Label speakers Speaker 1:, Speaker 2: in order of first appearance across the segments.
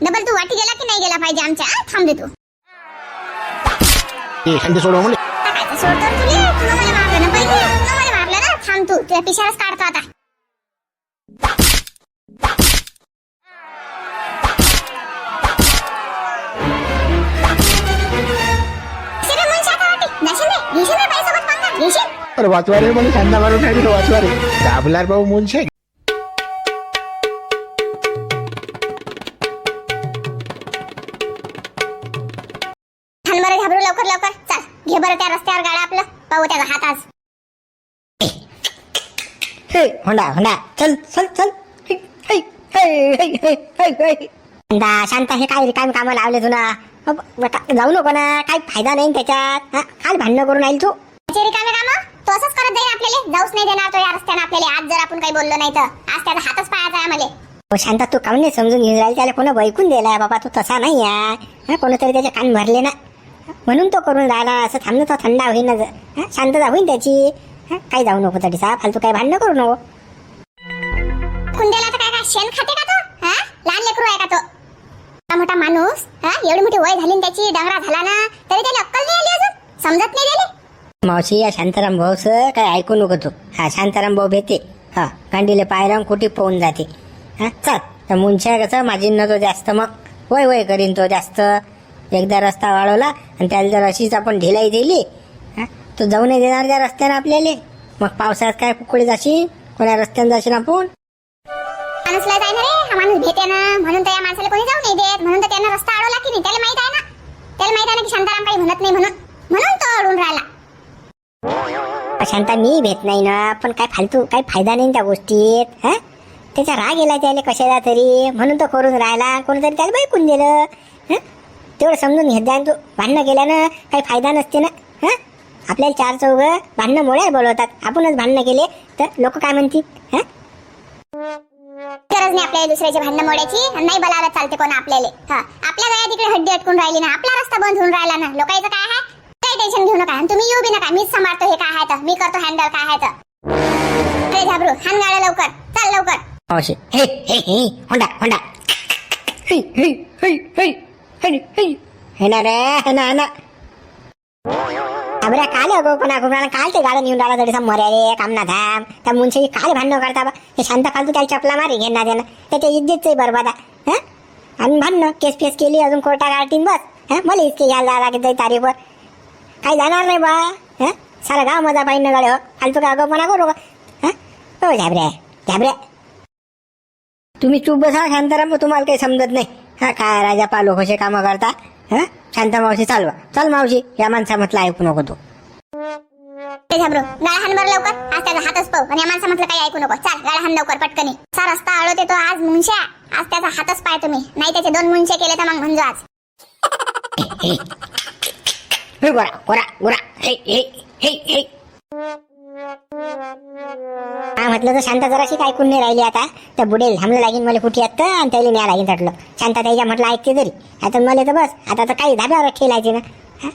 Speaker 1: Double तू वाटी गेला की नाही गेला पाहिजे आमच्या हा? थांब रे तू
Speaker 2: ए शांती सोडव म्हणले
Speaker 1: टाकायचं सोड तर तुले तुला मला मारलं ना पहिले तुला मला मारलं ना थांब तू तुझ्या पिशाळच काढतो आता घेशील रे मुंशी आता वाटी? जाशील रे? घेशील रे बाईसोबत पंगा? घेशील?
Speaker 2: अरे वाचवा रे मला शांता मारून नाही दिलं वाचवा रे दाबलार भाऊ मुनशे
Speaker 1: बरं घाबरू लवकर लवकर. चल घे बरं त्या रस्त्यावर गाडा आपलं. पाहू त्याचा हात आज.
Speaker 3: हे होंडा होंडा. चल चल चल. हे, हे, हे, हे, हे, हे, हे. शांता शांता हे काय रिकाम कामं लावले तुला अब, बेटा, जाऊ नको ना काही फायदा नाही त्याच्यात. हा काय भांडणं करून आईल तू.
Speaker 1: त्याचे रिकामे कामं? तो असंच करत जाईल आपल्याला? जाऊच नाही देणार तो या रस्त्याने आपल्याला. आज जर आपण काही बोललो नाही तर. आज त्याचा हातच पायाचा आहे आम्हाला.
Speaker 3: हो शांता तू काऊन नाही समजून घेऊन राहील त्याला कोणा बैकून दिलाय बाबा? तू तसा नाही आहे हा कोणतरी त्याचे कान भरले ना. म्हणून तो करून राहिला. असं थांबणं तो थंडा होईन ना ज- हा, शांतता होईन त्याची. हा काही जाऊ नको तरी सा फालतू काही भांडणं करू नको.
Speaker 1: कुंड्याला तर काय काय शेण खाते का तो? हा? लहान लेकरू आहे का तो? हा मोठा माणूस हा? एवढी मोठी वय झाली न त्याची डंगरा झाला ना तरी त्याला अक्कल नाही आली अजून? समजत नाही त्याला?
Speaker 3: मावशी या शांताराम भाऊच काय ऐकू नको तू. हा शांताराम भाऊ भेटे हा गांडीले पायराम कुठे पोहून जाते. हा चल. तर मुंच्या कसं माझी न तो जास्त मग. वय वय करीन तो जास्त. एकदा रस्ता वाढवला आणि त्याला जर अशीच आपण ढिलाई दिली तो जाऊ नाही देणार त्या रस्त्यानं आपल्याला. मग पावसाळ्यात काय कुकडे जाशील? कोण्या रस्त्यानं जाशील आपण?
Speaker 1: माणूसला जाय ना रे. हा माणूस भेटे ना. म्हणून तर या माणसाला कोणी जाऊ नाही देत. म्हणून तर त्यांना रस्ता अडवला की नाही. त्याला माहीत आहे ना. त्याला माहीत आहे ना की शांताराम काही म्हणत नाही म्हणून. म्हणून तो अडून राहिला.
Speaker 3: शांता मी भेट नाही ना. पण काय फालतू काही फायदा नाही त्या गोष्टीत हा? त्याचा राग गेला त्याला कशाला तरी. म्हणून तो करून राहिला. कोणीतरी त्याला बैकून दिलं? तेवढं समजून घेत जा तू भांडणं केल्यानं काही फायदा नसते ना? हा? आपल्याला चार चौघ भांडणं मोळ्यावर बोलवतात. आपणच भांडणं केले तर लोक काय म्हणतील? हा?
Speaker 1: गरज नाही आपल्याला दुसऱ्याची भांडणं मोडायची. आणि नाही बोलायला चालते कोण आपल्याला. हा. आपल्या गळ्यात तिकडे हड्डी अटकून राहिली ना आपला रस्ता बंद होऊन राहिला ना. लोकांचं काय आहे? काही टेन्शन घेऊ नका. आणि तुम्ही येऊ बी नका. मीच सांभाळतो हे काय आहे तर. मी करतो हँडल काय आहे तर. अरे झाबरू हान गाड्या लवकर. चल लवकर.
Speaker 3: मावशी. हे हे हे. Honda Honda. हे हे हे हे. ना रे हे ना ना. अबरे काल अगो हो पण अगो काल ते गाडं नेऊन राहिला तरी मर्या रे काम ना धाम त्या मुंशी काल भांडणं करता बा. हे शांत फालतू त्याला चपला मारी घेणार त्यानं त्याच्या इज्जतच बरबाद हा? आणि भांडणं केस फेस केली अजून कोर्टा गाठीन बस. हा? मला इतके घ्यायला लागेल जाई तारीखवर. काही जाणार नाही बा. हा? सारा गाव मजा पाहिजे गाडी हो. फालतू का अगोपणा करू का हा? हो झाबऱ्या हो, झाबऱ्या तुम्ही चूप बसा शांताराम तुम्हाला काही समजत नाही. हा काय राजा पालो कसे कामं करता? हा? शांत मावशी चालवा चल मावशी या माणसा म्हटलं ऐकू नको तू.
Speaker 1: अरे झाबरू गाळा हान बरं लवकर. आज त्याचा हातच पाहू. आणि या माणसा म्हटलं काही ऐकू नको. चल गाळा हान लवकर पटकनी. असा रस्ता अडवते तो आज मुंश्या आज त्याचा हातच पाय तुम्ही. नाही त्याचे दोन मुंशे केले तर मग म्हणजे आज.
Speaker 3: हे गोरा गोरा गोरा. हे हे हे हे. हा म्हटलं तर शांता जराशी काय ऐकून नाही राहिली आता. तर बुडेल हमलं लागेल मला कुठे येतं आणि त्याला न्या लागेल म्हटलं शांता त्याच्या म्हटलं ऐकते तरी. आता मला तर बस आता तर काही धाब्यावर ठेवायचे ना. हा?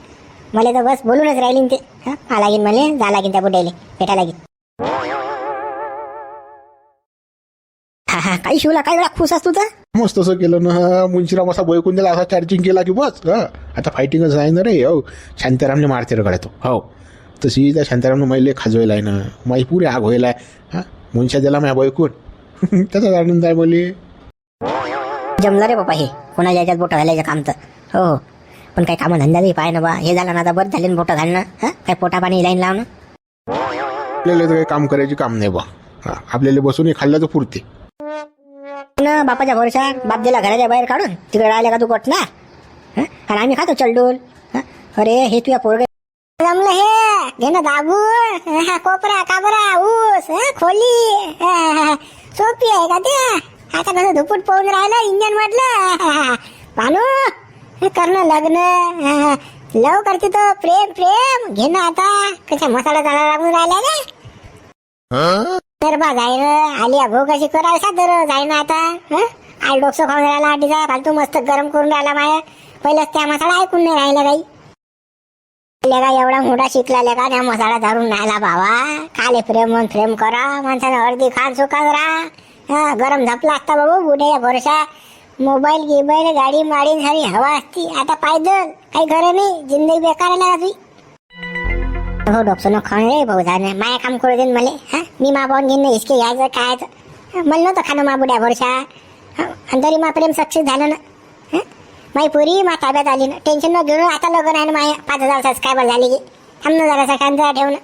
Speaker 3: मला तर बस बोलूनच राहिली ते. हा? लागेल मला जा लागेल त्या बुडेले. भेटा लागेल हा हा काही शिवला काय वेळा खुश असतो तर?
Speaker 2: मस्त असं केलं ना. मुंशीराम असा बोयकून दिला असा चार्जिंग केला की बस हा. आता फायटिंगच आहे ना रे हो. शांतारामने मारते रगडतो हो. तशी त्या शांतारामनं मैले खाजवायला आहे ना. माई पुरी आग व्हायला आहे. हा? मुंशा दिला माझ्या बैकून त्याचाच आनंद आहे मले.
Speaker 3: जमलं रे बाबा हे. कोणाच्या याच्यात बोटं घालायचं काम तर. हो हो. पण काही कामं धंद्यालाही पाय ना बा. हे झालं ना आता बरं झाले ना बोटं घालणं. हा? काय पोटा पाणी लाईन लावणं?
Speaker 2: आपल्याला तर काही काम करायचे काम नाही बा. हा आपल्याला बसून खाल्लं तर पुरते.
Speaker 3: ना बापाच्या भरोशा बाप दिला घराच्या बाहेर काढून. तिकडे राहिले का तू कोट ना? हं? आणि आम्ही खातो चलडोल. हं? अरे हे तुझ्या पोरग घेणं घे हा, कोपरा काबरा ऊस हं? खोली. सोपी आहे का ते आता कसं धुपूट पाहून राहिलं इंजन म्हटलं भानू हे करणं लग्न. हं, लव करते तो प्रेम प्रेम. घेणं आता. कशा मसाला चाला लागून राहिला रे. तर बा जाय आली भो कशी करायला सादर? जाय ना आता. हं? आल डोकसं खाऊन राहिला आटीचा फालतू मस्त गरम करून राहिला माया. पहिलंच त्या मसाला ऐकून नाही राहिला काही लेगा एवढा मोठा शिकला लेगा त्या मसाला धरून राहिला बाबा खाले प्रेम म्हणून प्रेम करा. माणसानं अर्धी खान सुखात राहा. गरम झपला असता बाबू बुढे भरोसा मोबाईल गिबाईल गाडी माडी झाली हवा असती. आता पायदल काही खरं नाही. जिंदगी बेकार आहे तुझी. हो डॉक्टर खाण रे भाऊ झाले माया काम करू देईन मला. हा मी मा पाहून घेईन हिसके घ्यायचं काय मला नव्हतं खाणं मा बुड्या भरशा आणि तरी मा प्रेम सक्सेस झालं ना. माई पुरी मा ताब्यात आली ना. टेन्शन न घेऊन आता लग्न आहे ना पाच हजार सबस्क्रायबर झाले की. थांब ना जरा कांदा ठेव ना.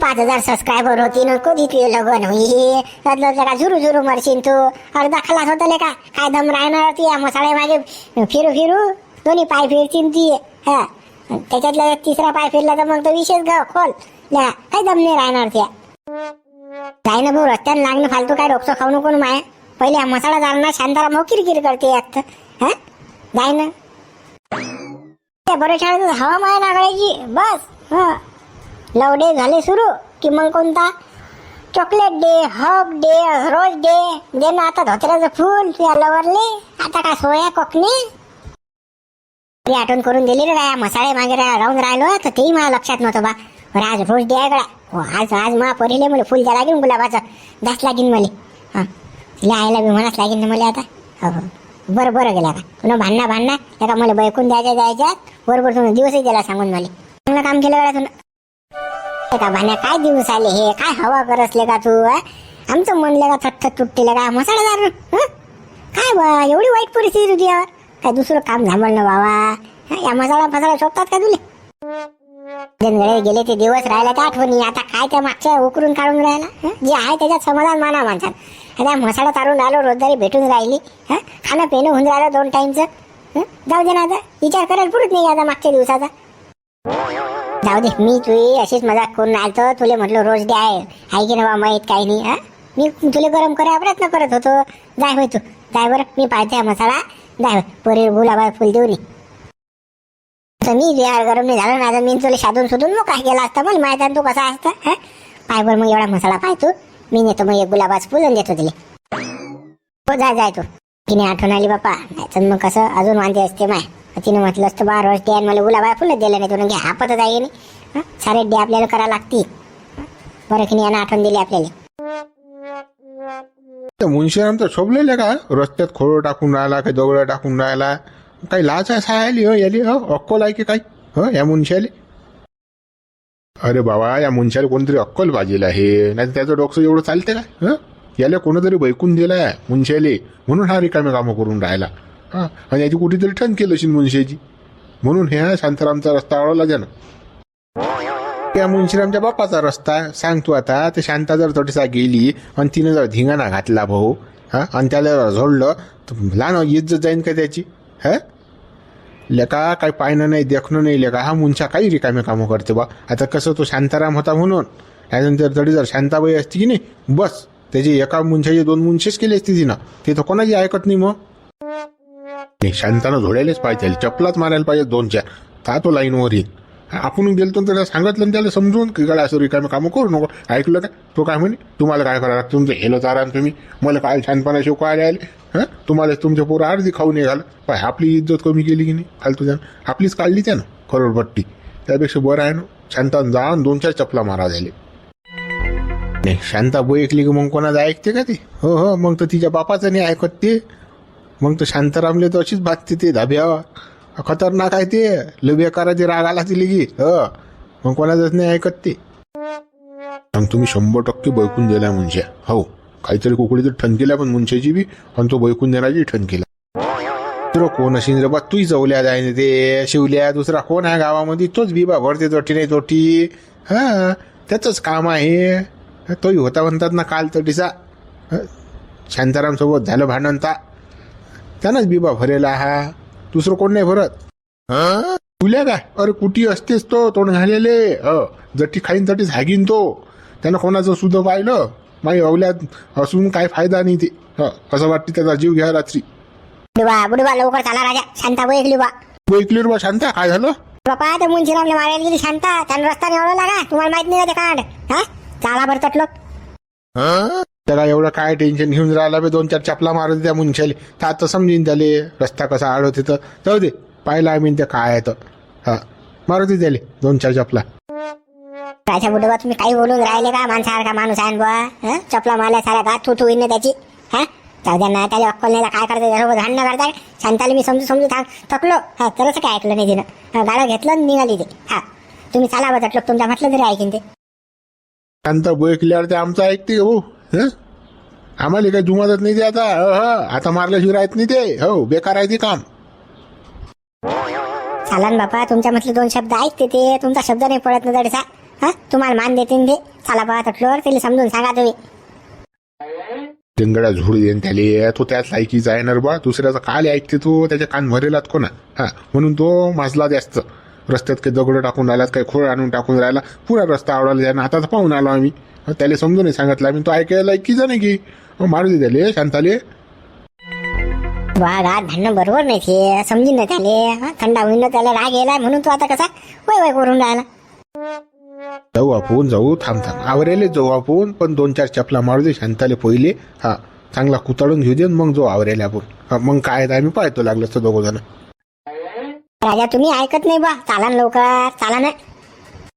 Speaker 3: पाच हजार सबस्क्रायबर होती ना. कधी तुझे लग्न होई त्यातलं जरा झुरू झुरू मरशील तू. अर्धा खलास होतं ले का? काय दम राहणार ती? या मसाळे मागे फिरू फिरू. दोन्ही पाय फिरतील ती. हा. त्याच्यातला तिसरा पाय फिरला तर मग तो विशेष गाव खोल. ल्या काय दम नाही राहणार त्या? काय ना भाऊ रस्त्यानं लागणं फालतू काय डोकं खाऊ नको माया. पहिले हा मसाला जाणार शांताराम मग किरकिर करते एक हा जाय ना त्या शाळेत हवा माया नागळायची बस हा लव डे झाले सुरू की मग कोणता chocolate day hug day rose day दे ना आता धोत्र्याचं फुल तुझ्या लवरले आता काय सोया कोकणी तरी आठवण करून दिली रे काय मसाळे मागे राहून राहिलो तर तेही मला लक्षात नव्हतं बा आज रोज डे आहे हो आज आज मा परीले मला फुल द्या लागेल गुलाबाचं दास लागेल मला हां तिला आईला बी म्हणाच लागेल ना मला आता हो हो बरं बरं गेला का तुला भांडणा भांडणा. एका मला बैकून द्यायच्या द्यायच्या. बरोबर तुम्ही दिवसही गेला सांगून मला. चांगलं काम केलं गड्या तुला का भाण्या काय दिवस आले हे? काय हवा करसले का तू आमचं म्हणलं का थट तुटतेलं का? मसाळेदार काय बा एवढी वाईट परिस्थिती तुझ्यावर काय दुसरं काम झांबलं बाबा? या मसाला फसाळा शोधतात का तुले? जनगळे गेले ते दिवस राहिला त्या आठवणी. आता काय त्या मागच्या उकरून काढून राहिला? जे आहे त्याच्यात समाधान माना माणसात आता मसाला तारून राहिलो रोजदारी भेटून राहिली. हां? खाणं पिणं होऊन राहिलं दोन टाईमचं जाऊ दे ना आता. विचार करायला पुरत नाही आता मागच्या दिवसाचा. जाऊ दे मी तुझी अशीच मजाक करून आलतो तुले म्हटलं रोज डे आहे. आहे की ना बा माहीत काही नाही. हा? मी तुला गरम करायला प्रयत्न करत होतो. जाय होय तू. जाय बरं मी पाहते मसाला. जाय पोरी गुलाबा फुल देऊ नये तर मी विहार गरम नाही झालं ना मी तुला शादून शोधून मग काय गेला असता. मला माहिती आहे ना तू कसा असता. हा? पाय बरं मग एवढा मसाला पाय तू. मी नेतो मग एक गुलाबाचं फुल देतो तिले. हो जाय जाय तू. तिने आठवण आली बापा नाही तर मग कसं अजून वांदे असते माय. तिने म्हटलं असतं बारा वर्ष आणि मला गुलाबा फुलच दिलं नाही तुला घे. हापतच आहे नाही. सारे डे आपल्याला करावं लागते बरं की नाही यानं आठवण दिली आपल्याला.
Speaker 2: त्या मुंशीराम शोभलेले का? रस्त्यात खोळ टाकून राहिला काही दगड टाकून राहिला. काही लाच आहे सायली हो याली हो अक्कोल आहे की काही? हो या मुंशाले अरे बाबा या मुंशाला कोणतरी अक्कल पाहिजे आहे. नाही त्याचं डोकं एवढं चालते काय हं? याला कोणतरी बैकून दिलाय मुंशाले. म्हणून हा रिकामे कामं करून राहिला. हा? आणि याची कुठेतरी ठण केलं असेल मुंशाची म्हणून हे शांतारामचा रस्ता आवडला त्यानं. त्या मुंशीरामच्या बापाचा रस्ता सांग तू आता ते शांता जर तोटीसा गेली आणि तिनं जर धिंगाणा घातला भाऊ हा? आणि त्याला जर झोडलं तर लहान इज्जत जाईन का त्याची? हा? लेका काही पाहणं नाही देखणं नाही लेका हा मुंच्या काही रिकामे कामं करते बा. आता कसं तो शांताराम होता म्हणून त्यानंतर तरी जर शांताबाई असती की नाही बस. त्याची एका मुंशाचे दोन मुंशेच केले असते तिनं. ते तर कोणाची ऐकत नाही मग. शांतानं झोडायलाच पाहिजे चपलाच मारायला पाहिजे दोन चार ता तो लाईनवर येईल. आपण गेलतो तर त्याला सांगितलं त्याला समजून की काय असं रिकामी कामं करू नको. ऐकलं का? तो काय म्हणे तुम्हाला काय करायला तुमचं हेलो चारा तुम्ही. मला काय छानपणा शिकवायला आले हां? तुम्हाला तुमच्या पोरं अर्धी खाऊ नाही घाल पाय आपली इज्जत कमी केली की नाही? फालतू जाण. आपलीच काढली त्यानं करोडपट्टी. त्यापेक्षा बरं आहे ना शांतान जाऊन दोन चार चपला मारा झाले. नाही शांता बोई ऐकली की मग कोणाला ऐकते का ते? हो हो मग तर तिच्या बापाचं नाही ऐकत ते. मग तर शांतारामले तर अशीच भागते ते धाब्यावा खतरनाक आहे ते. लबेकाराची राग आला ती लिगी. ह. मग कोणाचंच नाही ऐकत ते. मग तुम्ही शंभर टक्के बैकून दिला मुंशा हो. काहीतरी कुकडीचं ठण केल्या पण मुंशाची बी. आणि तो बैकून देण्याची ठणकेला दुसरं कोण असेल रे बा? तू जवल्या जाय ते. शिवल्या दुसरा कोण आहे गावामध्ये? तोच बिबा भरते तोटी नाही तोटी. हा. त्याचंच काम आहे. तोही होता म्हणतात ना काल तटीचा. शांतारामसोबत झालं भांडण ता. त्यानंच बिबा भरेला हा. दुसरं कोण नाही भरत. तुल्या काय? अरे कुठी असतेच तो? तोंड झालेले ह. जटी खाईन तटी झागीन तो. त्यानं कोणाचं सुद्धा पाहिलं. माई अवल्यात असून काय फायदा नाही ते. ह. असं वाटते त्याचा जीव घ्या रात्री.
Speaker 3: बुडवा बुडवा लवकर चाला राजा. शांता ऐकली बा
Speaker 2: ऐकली बा शांता काय झालं?
Speaker 3: बापा त्या मुंशीरामला मारायला गेली शांता. त्यानं रस्ता निवडला का? तुम्हाला माहीत नाही का ते कांड हा? चाला बरं तटलो
Speaker 2: त्याला एवढं काय टेन्शन घेऊन राहिला बे दोन चार चपला मारत त्या मुंशाले तर आता समजीन त्याले रस्ता कसा आडवते तर जाऊ दे पाहिलं आम्ही ते काय आहे तर. हा मारुती त्याले दोन चार चपला.
Speaker 3: राजा बुडवा तुम्ही काही बोलून राहिले का? माणसासारखा माणूस आहे ना बुवा? हं? चपला मारल्या साऱ्या गात होईन ना त्याची? हा? जाऊ द्या ना त्याला अक्कल नाही तर काय करता त्यासोबत भांडणं करताय? शांताला मी समजू समजू थांब. थकलो. हा तरच काय ऐकलं नाही तिनं. हा, गाडं घेतलं आणि निघाली ते. हा. तुम्ही चला बा म्हटलं तुमच्या म्हटलं तरी ऐकीन ते.
Speaker 2: शांत बोयकल्यावर ते आमचं ऐकते हो हं? आम्हाला काही जुमातच नाही ते आता. हो. आता मारल्याशिवाय राहत नाही ते. हो बेकार आहे ते काम.
Speaker 3: चला ना बापा तुमच्या म्हटलं दोन शब्द ऐकते ते. तुमचा शब्द नाही पडत ना तडसा हा? तुम्हाला मान देते ते चला बा तटलोर त्याला समजून सांगा तुम्ही.
Speaker 2: टिंगडा झुड देईन त्याले. तो त्याच लायकीचा आहे ना रे बा. दुसऱ्याचा काल ऐकते तो. त्याच्या कान भरेलात कोणा. हा. म्हणून तो माजला जास्त. रस्त्यात काही दगड टाकून राहिलात काही खोळ आणून टाकून राहिला. पुरा रस्ता आवडायला आता तर पाहून आलो आम्ही. त्याला समजून नाही सांगितलं आम्ही. तो ऐकायला लायकीचा नाही की. मारू दे त्याले शांताले.
Speaker 3: वाघ आज भांडणं बरोबर नाही ते. समजून ना त्याले. थंडा होईन त्याला. राग गेलाय म्हणून तो आता कसा? वय वय करून राहिला.
Speaker 2: जाऊ आपण जाऊ थांब थांब. आवरेले जाऊ आपण पण दोन चार चपला मारू दे शांताले पहिले. हा चांगला कुताळून घेऊ दे मग जाऊ आवरेले आपण. मग काय आम्ही पाहतो लागलं तर दोघं जण.
Speaker 3: राजा तुम्ही ऐकत नाही बा. चाला लवकर चाला ना.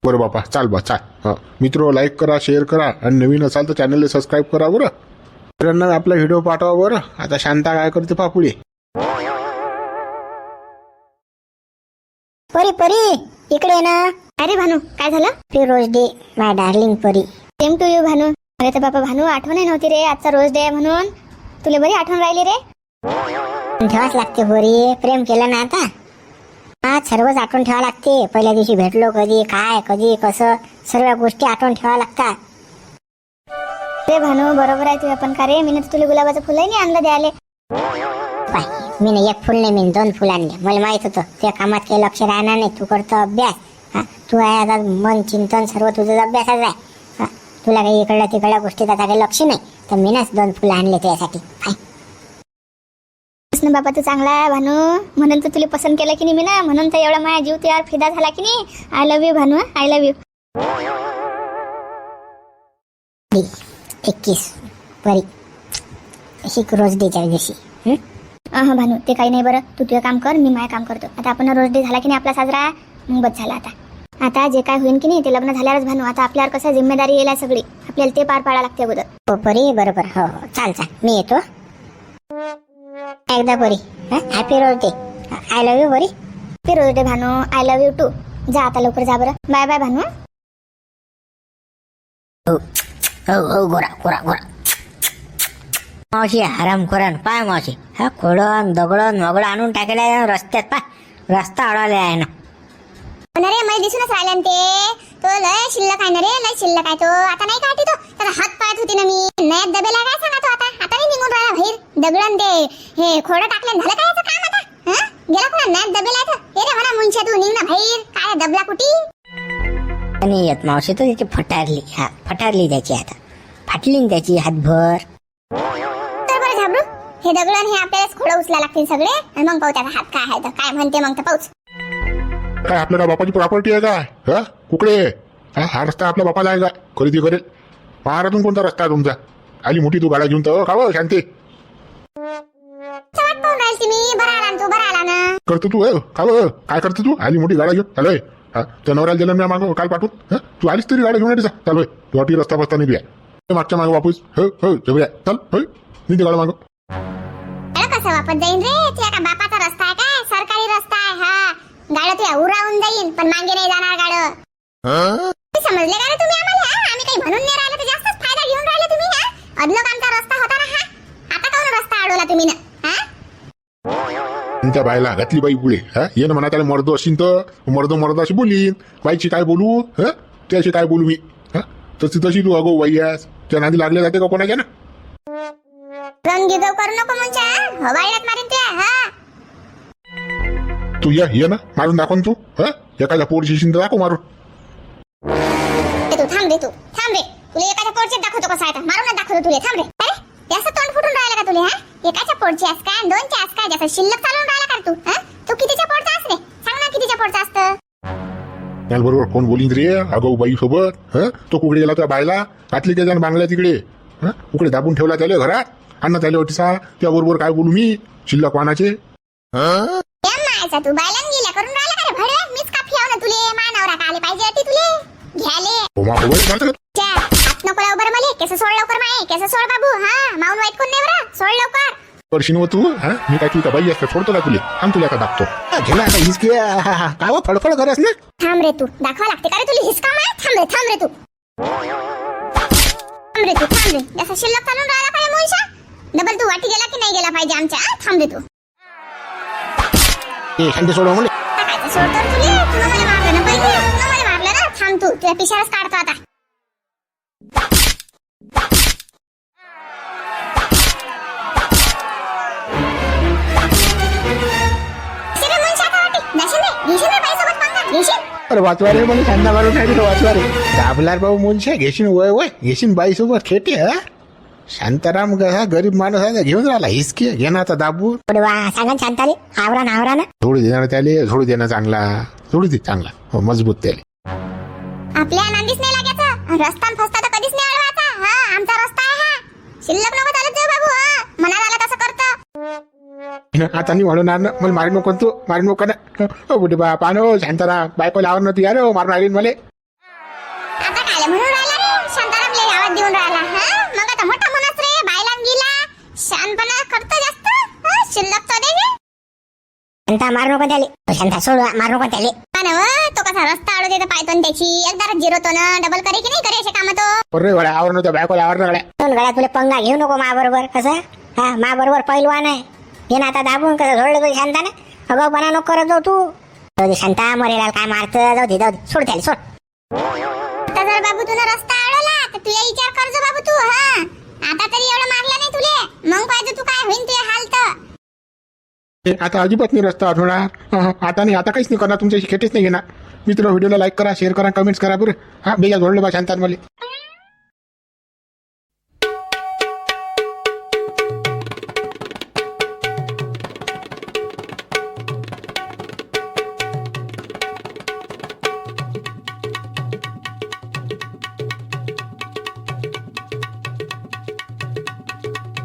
Speaker 2: बरं बापा चाल बा चाल. हा. मित्र लाईक करा शेअर करा आणि नवीन असाल तर चॅनलला सबस्क्राईब करा बरं. मित्रांना आपला व्हिडिओ पाठवा बरं. आता शांता काय करते पापुळे
Speaker 3: परी परी इकडे ये ना.
Speaker 1: अरे भानू काय झालं?
Speaker 3: Firoz day my darling Pari.
Speaker 1: Same to you Bhanu. अरे तर बाबा भानू आठवण नव्हती रे आजचा रोज डे आहे म्हणून. तुला बरी आठवण राहिली रे?
Speaker 3: ठेवाच लागते पोरी प्रेम केलं ना आता. हा सर्वच आठवण ठेवा लागते. पहिल्या दिवशी भेटलो कधी काय कधी कसं सर्व गोष्टी आठवण ठेवा लागतात.
Speaker 1: ते भानू बरोबर आहे तू आपण का रे मी तुला गुलाबाचं फुलही नाही आणलं द्यायला.
Speaker 3: पाय मी एक फुल नाही मी दोन फुल आणले. मला माहीत होतं त्या कामात काही लक्ष राहणार नाही. तू करतो अभ्यास. हा तू आहे आता मन चिंतन सर्व तुझं अभ्यासाच आहे. हा तुला काही इकडल्या तिकडल्या गोष्टीत आता काही लक्ष नाही. तर मी नाच दोन फुलं आणले त्यासाठी
Speaker 1: कृष्ण बाबा तू चांगला आहे भानू. म्हणून तर तुला पसंत केलं की नाही मी ना म्हणून तर एवढा माझ्या जीव तुझ्यावर फिदा झाला की नाही? I love you Bhanu. I love you
Speaker 3: एकवीस परी अशी रोज डेच्या दिवशी. हं?
Speaker 1: हा भानू ते काही नाही बरं. तू तुझं काम कर मी माझं काम करतो. आता आपण रोज डे झाला की नाही आपला साजरा? मग बस झाला आता. आता जे काय होईल की नाही ते लग्न झाल्यावरच भानू. आता आपल्यावर कसं जिम्मेदारी येईल सगळी. आपल्याला ते पार पाडा लागते अगोदर.
Speaker 3: हो, परी बरोबर. हो हो. चाल चाल. मी येतो. एकदा Pari happy rose day I love you Pari
Speaker 1: ते rose day Bhanu I love you too जा आता लवकर जा बरं बाय बाय भानू
Speaker 3: हो हो गोरा गोरा गोरा मावशी हराम खोरान पाय मावशी हा खोडन दगडन वगडं आणून टाकले रस्त्यात पाय रस्ता अडवले आहे ना
Speaker 1: अरे मला दिसूनच राहिला ते तो लय शिल्लक आहे ना रे लय शिल्लक आहे तो आता नाही काढते तो त्याला हात पाळत होती ना मी नयात दबेला काय सांगा तो आता आता नाही निघून राहिला बाहेर दगडन ते हे खोडं टाकलं. झालं काय याचं काम आता? हं? गेला पुन्हा नयात दबेला आहे तो. हे रे म्हणा मुंशा तू निघ ना बाहेर. काय दबला कुठी?
Speaker 3: आणि येत मावशी तर त्याची फटारली. हा फटारली त्याची आता. फाटली ना त्याची हातभर.
Speaker 1: तर बरं झाबरू हे दगडन हे आपल्यालाच खोडं उचला लागतील सगळे. आणि मग पाहू त्याचा हात काय आहे तर. काय म्हणते मग तर पाऊच
Speaker 2: काय आपल्या बापाची प्रॉपर्टी आहे काय? हा? कुकडे? हा हा रस्ता आपल्या बापाला आहे काय? खरेदी करेल. महारातून कोणता रस्ता आहे तुमचा? आली मोठी तू गाड्या घेऊन तर का बरं, शांती.
Speaker 1: वाट पाहून राहील तुम्ही बरा आला ना तू बरा आला ना.
Speaker 2: करतो तू का बरं? काय करतो तू? आली मोठी गाड्या घेऊन. चालू हा त्या नवऱ्याला दिलं मी मागं काल पाठवून? हा? तू आलीस तरी गाड्या घेऊन येते चालू आहे तू वाटी रस्ता बसता निघूया. ए, मागच्या मागं वापस. हो हो जबऱ्या चल हो निघते गाड्या मागं.
Speaker 1: अरे कसं वापस जाईन रे? तुझ्या का बापाचा रस्ता आहे काय? सरकारी रस्ता आहे हा. गाडं तुझ्या उरावून जाईन पण मागे नाही जाणार गाडं. ते समजले का रे तुम्ही आम्हाला? हा? आम्ही काही म्हणून नाही राहिलो तर जास्तच फायदा घेऊन राहिले तुम्ही हा? अदलोक आमचा रस्ता होता रस्ता अडवला तुम्ही ना हा?
Speaker 2: बायला घातली बाई पुढे हा? ये ना म्हणा त्याला मर्द असेल तर मर्द मर्द अशी बोलीन. बाईची काय बोलू हा? त्याशी काय बोलू मी हा? तशी तशी तू अगो बाई आहेस. त्या नादी लागले जाते का कोणाच्या ना?
Speaker 1: रंगी करू नको मारीन तुया हा?
Speaker 2: तू ये ये ना मारून दाखव ना तू हा? एखाद्या पोरची शिंद दाखव मारून.
Speaker 1: ए तू थांब रे तू थांब रे. तुला एकाच्या पोटचे दाखवतो कसा आहे तर. मारूनच दाखवतो तुला थांब रे. जास्त तोंड फुटून राहिला का तुला हा? एकाच्या पोटची आस काय आणि दोनच्या आस काय? जास्त शिल्लक चालवून राहिला का तू हा? तू कितीच्या पोटचा आस रे? सांग ना कितीच्या पोटचा असतं
Speaker 2: त्याला बरोबर कोण बोलीन रे? अगो बाई सोबत हा? तो कुकडे गेला त्या बायला घातली त्या जण बांगल्या तिकडे हा? उकडे दाबून ठेवला त्याला घरात अन्न त्याला ओटीसा त्या बरोबर काय बोलू मी? शिल्लक वानाचे
Speaker 1: मायचा तू बायलान गेल्या करून राहिला का रे भडव्या मीच का फियाव ना तुले मानावरा आले पाहिजे अटी तुले. घ्याले.
Speaker 2: हो मा, बाई, चालतं का?
Speaker 1: च्या, हात नको लावू बरं मले केस सोड लवकर माये केस सोड बाबू हा? माऊन वाईट कोण नाही बरं? सोड लवकर.
Speaker 2: करशील व तू हा? मी काय तू का? बाई असतं सोडतो का तुले? थांब तुला का दाबतो हा, घे ना आता हिसके हा हा काय व फडफड करस ना?
Speaker 1: थांब रे तू. दाखवा लागते का रे तुला हिसका माय? थांब रे थांब रे तू. थांब रे तू थांब रे. जसा शिल्लक चालून राहिला पाहिजे मोहिशा. डबल तू वाटी गेला की नाही गेला पाहिजे आमच्या हा? थांब रे तू.
Speaker 2: ए शांती सोडव म्हणले
Speaker 1: टाकायचं सोड तर तुले? तुला मला मारलं ना पहिले? तुला मला मारलं ना? थांब तू तुझ्या पिशाळच काढतो आता.
Speaker 2: अरे वाचवा रे मला मारून दिलं वाचवा रे. दाबलार भाऊ मुंशे घेशीन वय वय घेशीन बाई सोबत खेटे हा? शांताराम कसा गरीब माणूस आहे घेऊन राहिला हिसके घे ना आता दाबू.
Speaker 3: वा सांगा ना शांताले आवरा ना आवरा ना.
Speaker 2: थोडी देणार त्याले थोडी देणं चांगला. थोडी दे चांगला. हो मजबूत त्याले.
Speaker 1: आपल्या नांदीच नाही लागायचं रस्ता न फस्ता तर कधीच नाही अडवायचा हा आमचा रस्ता आहे हा शिल्लक नको चालत जाऊ बाबू हा. मनात आलं तसं करतो.
Speaker 2: आता नाही म्हणून ना. मला मारी नको तू. मारी नको ना. हो बुढे बा पानो शांताराम. बायको लावर नव्हती. यार मारून आली मले.
Speaker 1: आता काय म्हणून राहिला रे? शांताराम लय आवाज देऊन राहिला हा? मग आता मोठा म्हणत रे बायला गेला शानपणा करतो जास्त हा? शिल्लक तो दे गे.
Speaker 3: शांता मारू नको त्याले. ओ, शांता सोड मारू नको त्याले.
Speaker 1: हा ना व, तो कसा रस्ता अडवते तर पायतो न त्याची? एकदा जिरवतो ना डबल करे की नाही करे असे काम तो?
Speaker 2: अरे गड्या आवर नव्हत्या बायको लावर गड्या.
Speaker 3: दोन गळ्यात तुला पंगा घेऊ नको मा बरोबर कसं हा मा बरोबर पैलवान आहे. घे ना आता दाबून कसं सोडलं तुझ्या शांताने? अगाऊपणा नको करत जाऊ तू. जाऊ दे शांता मरेला काय मारतं? जाऊ दे जाऊ दे सोड त्याले सोड.
Speaker 1: आता जर बाबू तुला रस्ता अडवला तर तुला विचार करजो बाबू तू हा आता तरी एवढं मारलं नाही तुले मग पाहिजे तू काय होईन तुझे हाल तर
Speaker 2: आता अजिबात नाही रस्ता आठवणार आता नाही आता काहीच नाही करणार तुमच्याशी खेटेच नाही घेणार. मित्र व्हिडिओला लाईक करा शेअर करा कमेंट्स करा बरं. हा बेजा जोडलं बा शांतात मला.